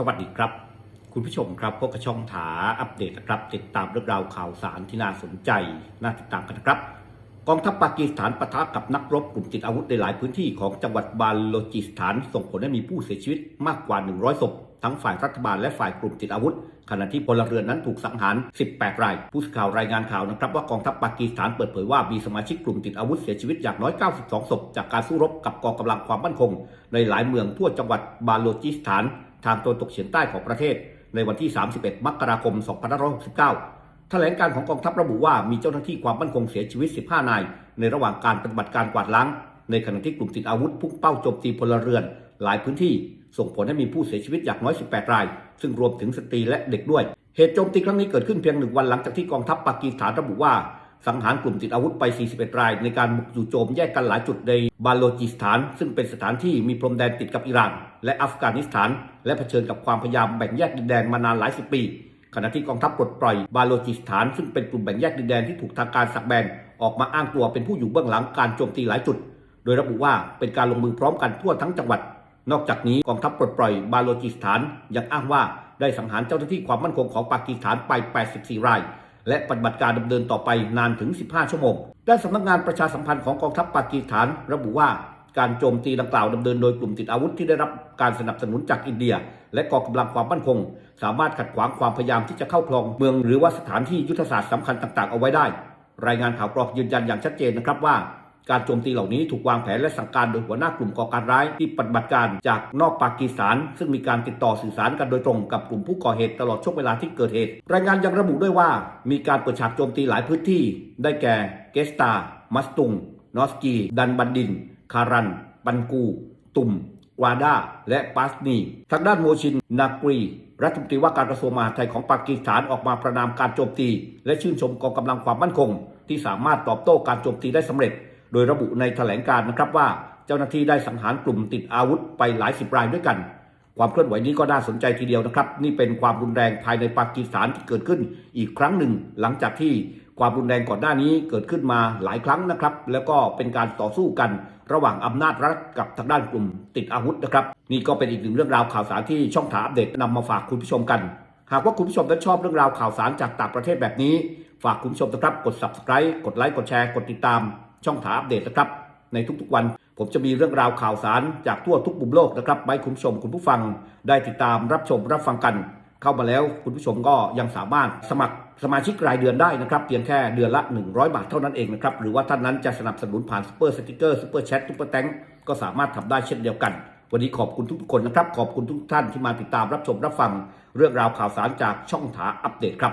สวัสดีครับ คุณผู้ชมครับพบกับช่องถาอัปเดตนะครับ ติดตามเรื่องราวข่าวสารที่น่าสนใจน่าติดตามกันนะครับ กองทัพปากีสถานปะทะกับนักรบกลุ่มติดอาวุธในหลายพื้นที่ของจังหวัดบาโลจิสถาน ส่งผลให้มีผู้เสียชีวิตมากกว่า 100ศพ ทั้งฝ่ายรัฐบาลและฝ่ายกลุ่มติดอาวุธ ขณะที่พลเรือนนั้นถูกสังหาร 18 ราย ผู้สื่อข่าวรายงานข่าวนะครับว่ากองทัพปากีสถานเปิดเผยว่ามีสมาชิกกลุ่มติดอาวุธเสียชีวิตอย่างน้อย 92 ศพ จากการสู้รบกับกองกำลังความมั่นคง ในหลายเมืองทั่วจังหวัดบาโลจิสถาน ทางตะวันตกเฉียงใต้ของประเทศ ในวันที่ 31 มกราคม 2569แถลงการของกองทัพระบุว่ามีเจ้าหน้าที่ความมั่นคงเสียชีวิต 15 นาย ในระหว่างการปฏิบัติการกวาดล้าง ในขณะที่กลุ่มติดอาวุธพุ่งเป้าโจมตีพลเรือน หลายพื้นที่ ส่งผลให้มีผู้เสียชีวิตอย่างน้อย 18 ราย ซึ่งรวมถึงสตรีและเด็กด้วย เหตุโจมตีครั้งนี้เกิดขึ้นเพียงหนึ่งวันหลังจากที่กองทัพปากีสถานระบุว่า สังหารกลุ่มติดอาวุธไป 41 ราย ในการบุกจู่โจมแยกกันหลายจุดในบาโลจิสถาน ซึ่งเป็นสถานที่มีพรมแดนติดกับอิหร่าน และอัฟกานิสถาน และเผชิญกับความพยายามแบ่งแยกดินแดนมานานหลายสิบปีขณะที่กองทัพปลดปล่อยบาโลจิสถาน ซึ่งเป็นกลุ่มแบ่งแยกดินแดนที่ถูกทางการสักแบนออกมาอ้างตัวเป็นผู้อยู่เบื้องหลังการโจมตีหลายจุด โดยระบุว่าเป็นการลงมือพร้อมกันทั่วทั้งจังหวัด นอกจากนี้กองทัพปลดปล่อยบาโลจิสถานยังอ้างว่าได้สังหารเจ้าหน้าที่ความมั่นคงของปากีสถานไป 84 ราย และปฏิบัติการดำเนินต่อไปนานถึง 15 ชั่วโมง ด้านสำนักงานประชาสัมพันธ์ของกองทัพปากีสถาน ระบุว่าการโจมตีดังกล่าวดำเนินโดยกลุ่มติดอาวุธที่ได้รับการสนับสนุนจากอินเดีย และกองกำลังความมั่นคง สามารถขัดขวางความพยายามที่จะเข้าครองเมือง หรือว่าสถานที่ยุทธศาสตร์สำคัญต่างๆ เอาไว้ได้ รายงานข่าวกรองยืนยันอย่างชัดเจนนะครับว่า การโจมตีเหล่านี้ถูกวางแผนและสั่งการโดยหัวหน้ากลุ่มก่อการร้ายที่ปฏิบัติการจากนอกปากีสถาน ซึ่งมีการติดต่อสื่อสารกันโดยตรงกับกลุ่มผู้ก่อเหตุตลอดช่วงเวลาที่เกิดเหตุ รายงานยังระบุด้วยว่า มีการเปิดฉากโจมตีหลายพื้นที่ ได้แก่ เกสตา มัสตุง นอสกี ดันบันดิน คารันปันกู ตุมวาดา และปาสนี ทางด้านโมชิน นากรี รัฐมนตรีว่าการกระทรวงมหาดไทยของปากีสถานออกมาประนามการโจมตี และชื่นชมกองกำลังความมั่นคง ที่สามารถตอบโต้การโจมตีได้สำเร็จ โดยระบุในแถลงการนะครับว่าเจ้าหน้าที่ได้สังหารกลุ่มติดอาวุธไปหลายสิบรายด้วยกัน ความเคลื่อนไหวนี้ก็น่าสนใจทีเดียวนะครับ นี่เป็นความรุนแรงภายในปากีสถานที่เกิดขึ้นอีกครั้งหนึ่ง หลังจากที่ความรุนแรงก่อนหน้านี้เกิดขึ้นมาหลายครั้งนะครับ แล้วก็เป็นการต่อสู้กันระหว่างอำนาจรัฐกับทางด้านกลุ่มติดอาวุธนะครับ นี่ก็เป็นอีกหนึ่งเรื่องราวข่าวสารที่ช่องถาอัปเดตนำมาฝากคุณผู้ชมกัน หากว่าคุณผู้ชมนั้นชอบเรื่องราวข่าวสารจากต่างประเทศแบบนี้ ฝากคุณผู้ชมนะครับกด subscribe กดไลค์กดแชร์กดติดตาม ช่องถาอัปเดตนะครับ ในทุกๆวัน ผมจะมีเรื่องราวข่าวสารจากทั่วทุกมุมโลกนะครับไว้คุณผู้ชมคุณผู้ฟังได้ติดตามรับชมรับฟังกัน เข้ามาแล้วคุณผู้ชมก็ยังสามารถสมัครสมาชิกรายเดือนได้นะครับ เพียงแค่เดือนละ 100 บาทเท่านั้นเองนะครับ หรือว่าท่านนั้นจะสนับสนุนผ่านซูเปอร์สติกเกอร์ซูเปอร์แชทซูเปอร์แตงก็สามารถทำได้เช่นเดียวกัน วันนี้ขอบคุณทุกคนนะครับ ขอบคุณทุกท่านที่มาติดตามรับชมรับฟัง เรื่องราวข่าวสารจากช่องถาอัปเดตครับ